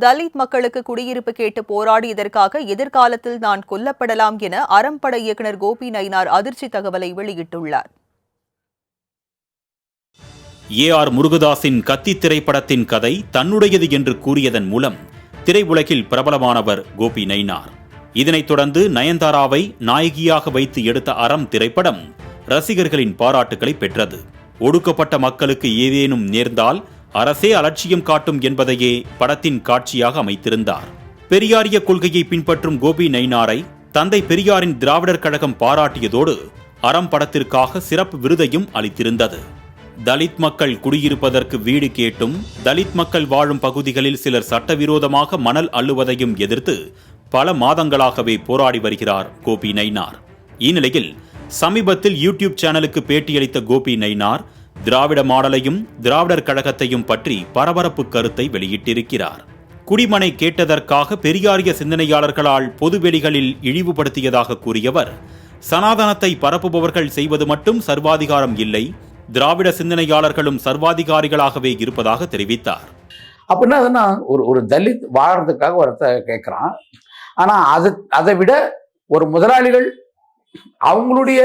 தலித் மக்களுக்கு குடியிருப்பு கேட்டு போராடியதற்காக எதிர்காலத்தில் நான் கொல்லப்படலாம் என அறம்பட இயக்குனர் கோபி நயினார் அதிர்ச்சி தகவலை வெளியிட்டுள்ளார். ஏ ஆர் முருகதாஸின் கத்தி திரைப்படத்தின் கதை தன்னுடையது என்று கூறியதன் மூலம் திரையுலகில் பிரபலமானவர் கோபி நயினார். இதனைத் தொடர்ந்து நயன்தாராவை நாயகியாக வைத்து எடுத்த அறம் திரைப்படம் ரசிகர்களின் பாராட்டுகளை பெற்றது. ஒடுக்கப்பட்ட மக்களுக்கு ஏதேனும் நேர்ந்தால் அரசே அலட்சியம் காட்டும் என்பதையே படத்தின் காட்சியாக அமைத்திருந்தார். பெரியாரிய கொள்கையை பின்பற்றும் கோபி நைனாரை தந்தை பெரியாரின் திராவிடர் கழகம் பாராட்டியதோடு அறம் படத்திற்காக சிறப்பு விருதையும் அளித்திருந்தது. தலித் மக்கள் குடியிருப்பதற்கு வீடு கேட்டும் தலித் மக்கள் வாழும் பகுதிகளில் சிலர் சட்டவிரோதமாக மணல் அள்ளுவதையும் எதிர்த்து பல மாதங்களாகவே போராடி வருகிறார் கோபி நைனார் இந்நிலையில் சமீபத்தில் யூடியூப் சேனலுக்கு பேட்டியளித்த கோபி நைனார் திராவிட மாடலையும் திராவிடர் கழகத்தையும் பற்றி பரபரப்பு கருத்தை வெளியிட்டிருக்கிறார். குடிமனை கேட்டதற்காக பெரியாரிய சிந்தனையாளர்களால் பொதுவெளிகளில் இழிவுபடுத்தியதாக கூறியவர் சனாதனத்தை பரப்புபவர்கள் செய்வது மட்டும் சர்வாதிகாரம் இல்லை திராவிட சிந்தனையாளர்களும் சர்வாதிகாரிகளாகவே இருப்பதாக தெரிவித்தார். அப்படின்னா அதுனா ஒரு ஒரு தலித் வாழறதுக்காக ஒருத்த கேட்குறான். ஆனால் அது அதை விட ஒரு முதலாளிகள் அவங்களுடைய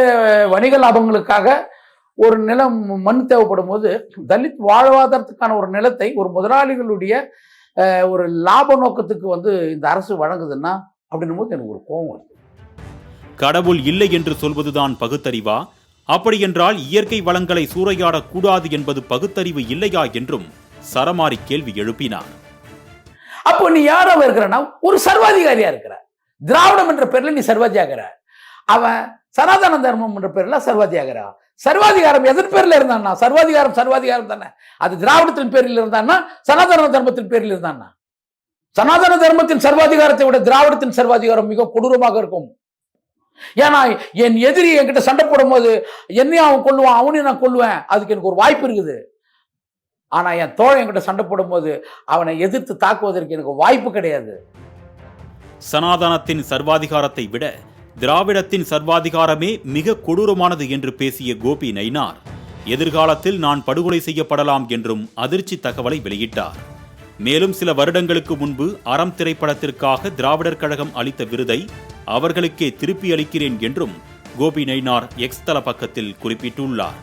வணிக லாபங்களுக்காக ஒரு நிலம் மண் தேவைப்படும் போது தலித் வாழ்வாதாரத்துக்கான ஒரு நிலத்தை ஒரு முதலாளிகளுடைய ஒரு லாப நோக்கத்துக்கு வந்து இந்த அரசு வழங்குதுன்னா அப்படின்னும் போது எனக்கு ஒரு கோபம் வருது. கடவுள் இல்லை என்று சொல்வதுதான் பகுத்தறிவா? அப்படியென்றால் இயற்கை வளங்களை சூறையாடக் கூடாது என்பது பகுத்தறிவு இல்லையா என்றும் சரமாரி கேள்வி எழுப்பினார். அப்போ நீ யாராவ இருக்கிறனா? ஒரு சர்வாதிகாரியா இருக்கிற. திராவிடம் என்ற பேர்ல நீ சர்வாதியாகிற அவன் சனாதன தர்மம் என்ற பேரில் சர்வாதிகாரம் சர்வாதிகாரம் எதன் பேரில் இருந்தான்னா? சர்வாதிகாரம் சர்வாதிகாரம் தானே. அது திராவிடத்தின் பேரில் இருந்தான்னா சனாதன தர்மத்தின் பேரில் இருந்தான்னா? சனாதன தர்மத்தின் சர்வாதிகாரத்தை விட திராவிடத்தின் சர்வாதிகாரம் மிக கொடூரமாக இருக்கும். ஏன்னா என் எதிரி என்கிட்ட சண்டை போடும்போது என்னையும் அவன் கொள்ளுவான் அவனையும் நான் கொள்ளுவேன் அதுக்கு எனக்கு ஒரு வாய்ப்பு இருக்குது. ஆனால் என் தோழன் என்கிட்ட சண்டை போடும்போது அவனை எதிர்த்து தாக்குவதற்கு எனக்கு வாய்ப்பு கிடையாது. சனாதனத்தின் சர்வாதிகாரத்தை விட திராவிடத்தின் சர்வாதிகாரமே மிக கொடூரமானது என்று பேசிய கோபி நைனார் எதிர்காலத்தில் நான் படுகொலை செய்யப்படலாம் என்றும் அதிர்ச்சி தகவலை வெளியிட்டார். மேலும் சில வருடங்களுக்கு முன்பு அறம் திரைப்படத்திற்காக திராவிடர் கழகம் அளித்த விருதை அவர்களுக்கே திருப்பி அளிக்கிறேன் என்றும் கோபி நயினார் எக்ஸ் தள பக்கத்தில் குறிப்பிட்டுள்ளார்.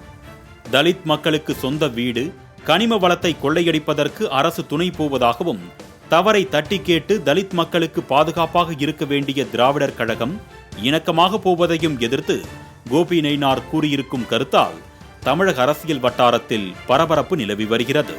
தலித் மக்களுக்கு சொந்த வீடு கனிம வளத்தை கொள்ளையடிப்பதற்கு அரசு துணை போவதாகவும் தவறை தட்டி கேட்டு தலித் மக்களுக்கு பாதுகாப்பாக இருக்க வேண்டிய திராவிடர் கழகம் இணக்கமாக போவதையும் எதிர்த்து கோபி நயினார் கூறியிருக்கும் கருத்தால் தமிழக அரசியல் வட்டாரத்தில் பரபரப்பு நிலவி வருகிறது.